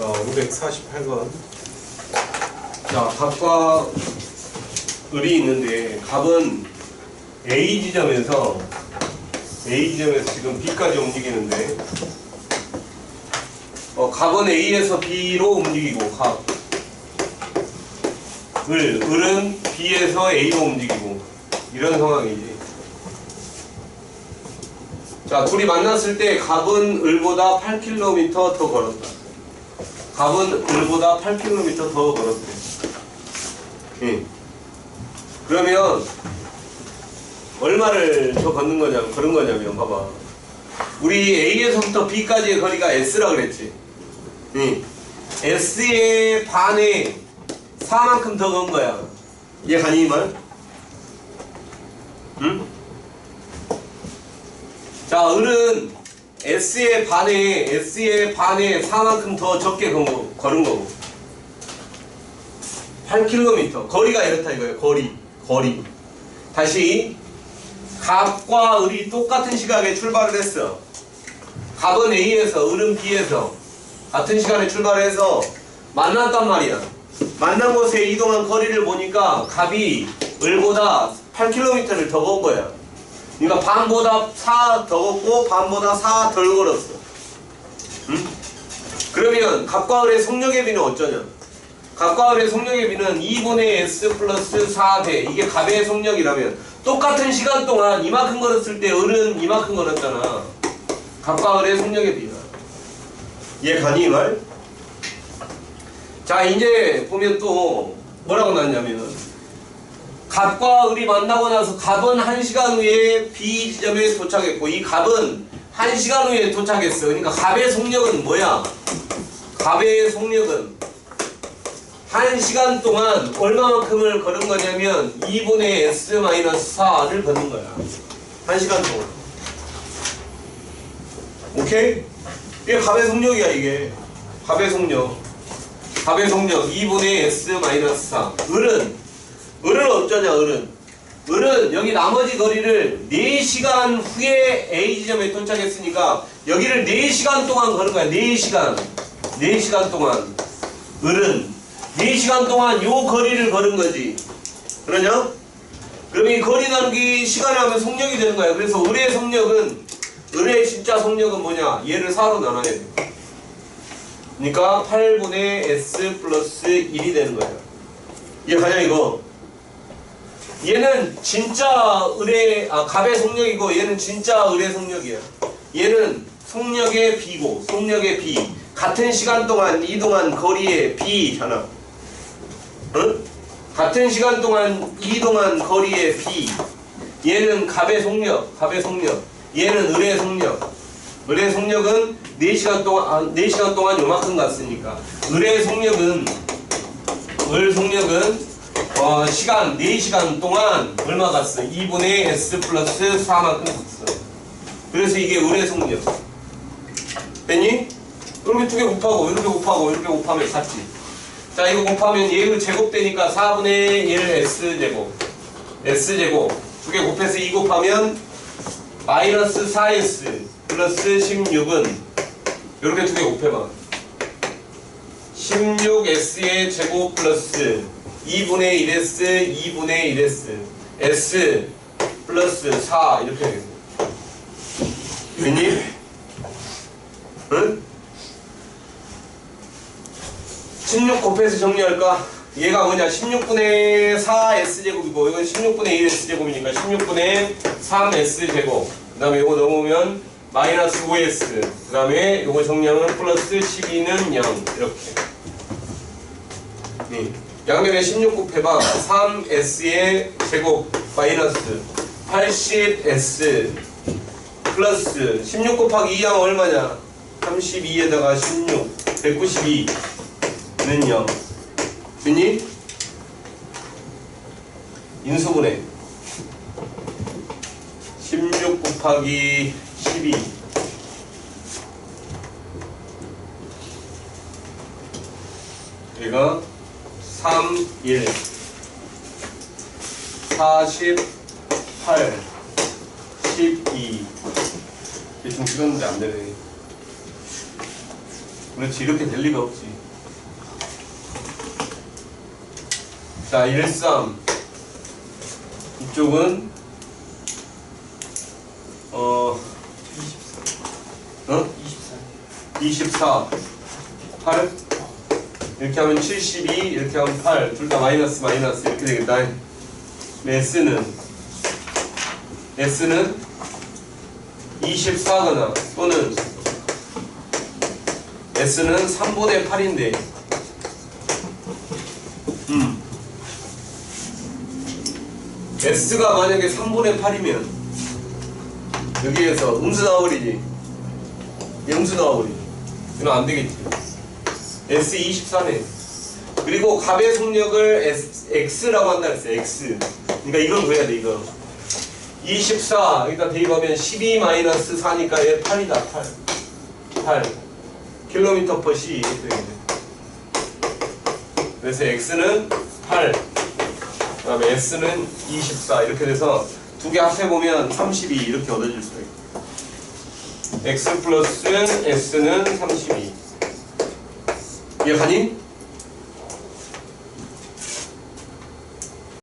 자, 548번. 자, 갑과 을이 있는데, 갑은 A 지점에서, A 지점에서 지금 B까지 움직이는데, 어, 갑은 A에서 B로 움직이고, 갑. 을, 을은 B에서 A로 움직이고, 이런 상황이지. 자, 둘이 만났을 때 갑은 을보다 8km 더 걸었다. 갑은 을보다 8km 더 걸었대. 예. 그러면 얼마를 더 걷는 거냐면 그런 거냐면 봐봐. 우리 A에서부터 B까지의 거리가 S라 그랬지. 예. S의 반에 4만큼 더 건 거야. 이해 가니 이 말? 응? 자, 을은 S의 반에, S의 반에 4만큼 더 적게 건 거, 걸은 거고. 8km. 거리가 이렇다 이거예요. 거리. 거리. 다시. 갑과 을이 똑같은 시각에 출발을 했어. 갑은 A에서, 을은 B에서 같은 시간에 출발해서 만났단 말이야. 만난 곳에 이동한 거리를 보니까 갑이 을보다 8km를 더 건 거야. 그러니까 반보다 4 더 걷고 반보다 4 덜 걸었어. 응? 그러면 갑과 을의 속력의 비는 어쩌냐? 갑과 을의 속력의 비는 2분의 S 플러스 4대 이게 갑의 속력이라면 똑같은 시간 동안 이만큼 걸었을 때 을은 이만큼 걸었잖아. 갑과 을의 속력의 비가. 이해 가니 이 말? 자 이제 보면 또 뭐라고 나왔냐면 갑과 을이 만나고 나서 갑은 1시간 후에 B 지점에 도착했고 이 갑은 1시간 후에 도착했어. 그러니까 갑의 속력은 뭐야? 갑의 속력은 1시간 동안 얼마만큼을 걸은 거냐면 2분의 S-4를 걷는 거야. 1시간 동안. 오케이? 이게 갑의 속력이야 이게. 갑의 속력. 갑의 속력 2분의 S-4. 을은 을은 어쩌냐 을은? 을은 여기 나머지 거리를 4시간 후에 A 지점에 도착했으니까 여기를 4시간 동안 걸은 거야 4시간. 4시간 동안. 을은 4시간 동안 요 거리를 걸은 거지. 그러냐? 그럼 이 거리 나누기 시간을 하면 속력이 되는 거야. 그래서 을의 속력은 을의 진짜 속력은 뭐냐? 얘를 4로 나눠야 돼. 그러니까 8분의 S 플러스 1이 되는 거야. 이해 가냐 이거 얘는 진짜 을의 아 갑의 속력이고 얘는 진짜 을의 속력이야. 얘는 속력의 비고 속력의 비 같은 시간 동안 이동한 거리의 비잖아. 응? 같은 시간 동안 이동한 거리의 비. 얘는 갑의 속력, 갑의 속력. 얘는 을의 속력. 을의 속력은 4시간 동안 아, 4시간 동안 요만큼 갔으니까 을의 속력은 을 속력은 어, 시간 4시간 동안 얼마 갔어? 2분의 S 플러스 4만큼 갔어. 그래서 이게 을의 속력. 됐니? 이렇게 두 개 곱하고 이렇게 곱하고 이렇게 곱하면 같지. 자 이거 곱하면 얘를 제곱되니까 4분의 1 S제곱 S제곱 두 개 곱해서 2 곱하면 마이너스 4S 플러스 16은 이렇게 두 개 곱해봐 16S의 제곱 플러스 2분의 1S, 2분의 1S, S 플러스 4 이렇게 되겠네. 됐니? 응? 16 곱해서 정리할까? 얘가 뭐냐? 16분의 4S제곱이고 이건 16분의 1S제곱이니까 16분의 3S제곱 그 다음에 이거 넘으면 마이너스 5S 그 다음에 이거 정리하면 플러스 12는 0 이렇게 네. 양면에 16 곱해봐 3s의 제곱 마이너스 80s 플러스 16 곱하기 2하면 얼마냐? 32에다가 16 192는 0 됐니? 인수분해. 16 곱하기 12 얘가 3, 1 48 12 대충 찍었는데 안 되네. 그렇지 이렇게 될 리가 없지. 자 1, 3 이쪽은 어 어? 24 8 이렇게 하면 72 이렇게 하면 8 둘 다 마이너스 마이너스. 이렇게 되겠다. S는? S는 24거나 또는 S는 3분의 8인데. 음. S가 만약에 3분의 8이면 여기에서 음수 나와버리지. 영수 나와버리지 이건 안 되겠지 S 24네 그리고 값의 속력을 S, X라고 한다 그랬어요 X. 그러니까 이걸 구해야 돼 이거. 24 여기다 대입하면 12 마이너스 4니까 얘 8이다 8 8 킬로미터 퍼 시 그래서 X는 8 그 다음에 S는 24 이렇게 돼서 두 개 합해보면 32 이렇게 얻어질 수가 있고 X 플러스 S는 32 이해가니?